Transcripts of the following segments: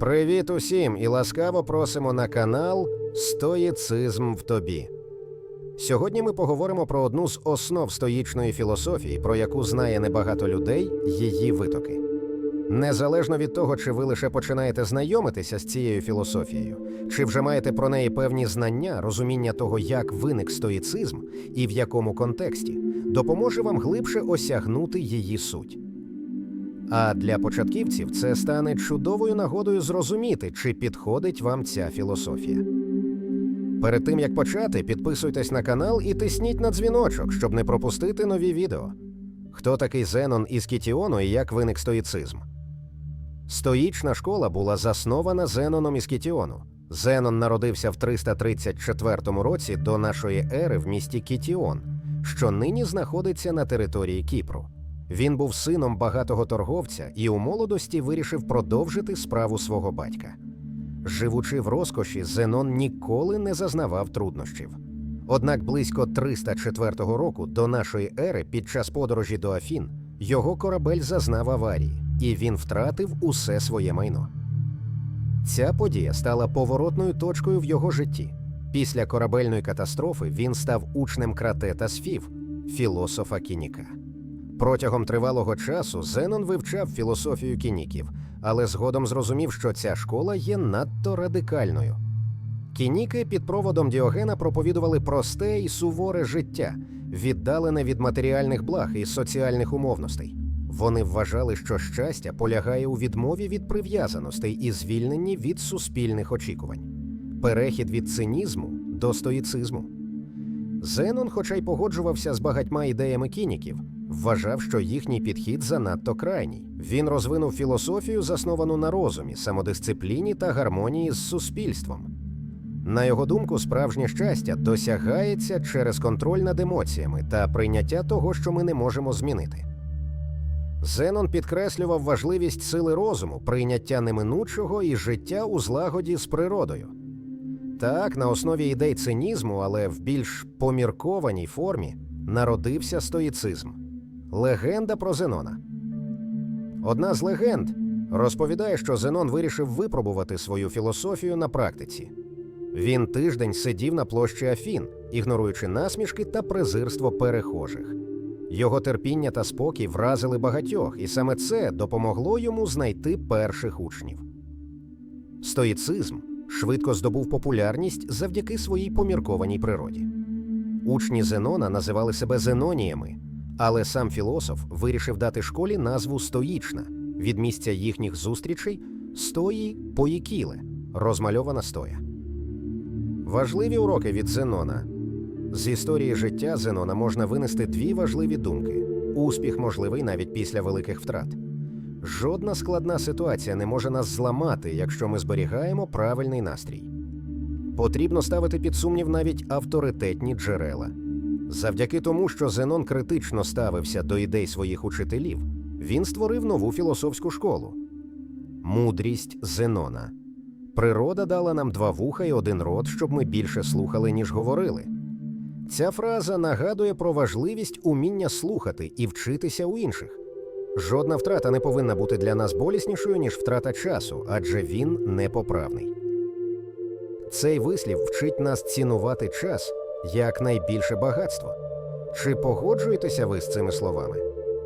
Привіт усім і ласкаво просимо на канал Стоїцизм в тобі. Сьогодні ми поговоримо про одну з основ стоїчної філософії, про яку знає небагато людей її витоки. Незалежно від того, чи ви лише починаєте знайомитися з цією філософією, чи вже маєте про неї певні знання, розуміння того, як виник стоїцизм і в якому контексті, допоможе вам глибше осягнути її суть. А для початківців це стане чудовою нагодою зрозуміти, чи підходить вам ця філософія. Перед тим як почати, підписуйтесь на канал і тисніть на дзвіночок, щоб не пропустити нові відео. Хто такий Зенон із Кітіону і як виник стоїцизм? Стоїчна школа була заснована Зеноном із Кітіону. Зенон народився в 334 році до нашої ери в місті Кітіон, що нині знаходиться на території Кіпру. Він був сином багатого торговця і у молодості вирішив продовжити справу свого батька. Живучи в розкоші, Зенон ніколи не зазнавав труднощів. Однак близько 304 року до нашої ери під час подорожі до Афін його корабель зазнав аварії, і він втратив усе своє майно. Ця подія стала поворотною точкою в його житті. Після корабельної катастрофи він став учнем кратета Сфів, філософа Кініка. Протягом тривалого часу Зенон вивчав філософію кініків, але згодом зрозумів, що ця школа є надто радикальною. Кініки під проводом Діогена проповідували просте і суворе життя, віддалене від матеріальних благ і соціальних умовностей. Вони вважали, що щастя полягає у відмові від прив'язаностей і звільненні від суспільних очікувань, перехід від цинізму до стоїцизму. Зенон, хоча й погоджувався з багатьма ідеями кініків, вважав, що їхній підхід занадто крайній. Він розвинув філософію, засновану на розумі, самодисципліні та гармонії з суспільством. На його думку, справжнє щастя досягається через контроль над емоціями та прийняття того, що ми не можемо змінити. Зенон підкреслював важливість сили розуму, прийняття неминучого і життя у злагоді з природою. Так, на основі ідей цинізму, але в більш поміркованій формі, народився стоїцизм легенда про Зенона. Одна з легенд розповідає, що Зенон вирішив випробувати свою філософію на практиці. Він тиждень сидів на площі Афін, ігноруючи насмішки та презирство перехожих. Його терпіння та спокій вразили багатьох, і саме це допомогло йому знайти перших учнів. Стоїцизм швидко здобув популярність завдяки своїй поміркованій природі. Учні Зенона називали себе зеноніями, але сам філософ вирішив дати школі назву стоїчна від місця їхніх зустрічей стої поїкіле, розмальована стоя. Важливі уроки від Зенона. З історії життя Зенона можна винести дві важливі думки: успіх можливий навіть після великих втрат. Жодна складна ситуація не може нас зламати, якщо ми зберігаємо правильний настрій. Потрібно ставити під сумнів навіть авторитетні джерела. Завдяки тому, що Зенон критично ставився до ідей своїх учителів, він створив нову філософську школу мудрість Зенона. Природа дала нам два вуха і один рот, щоб ми більше слухали, ніж говорили. Ця фраза нагадує про важливість уміння слухати і вчитися у інших. Жодна втрата не повинна бути для нас боліснішою, ніж втрата часу, адже він непоправний. Цей вислів вчить нас цінувати час як найбільше багатство. Чи погоджуєтеся ви з цими словами?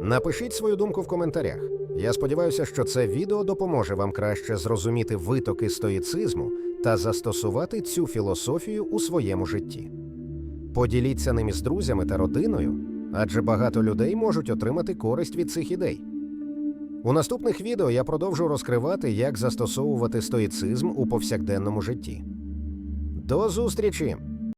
Напишіть свою думку в коментарях. Я сподіваюся, що це відео допоможе вам краще зрозуміти витоки стоїцизму та застосувати цю філософію у своєму житті. Поділіться ним із друзями та родиною, адже багато людей можуть отримати користь від цих ідей. У наступних відео я продовжу розкривати, як застосовувати стоїцизм у повсякденному житті. До зустрічі!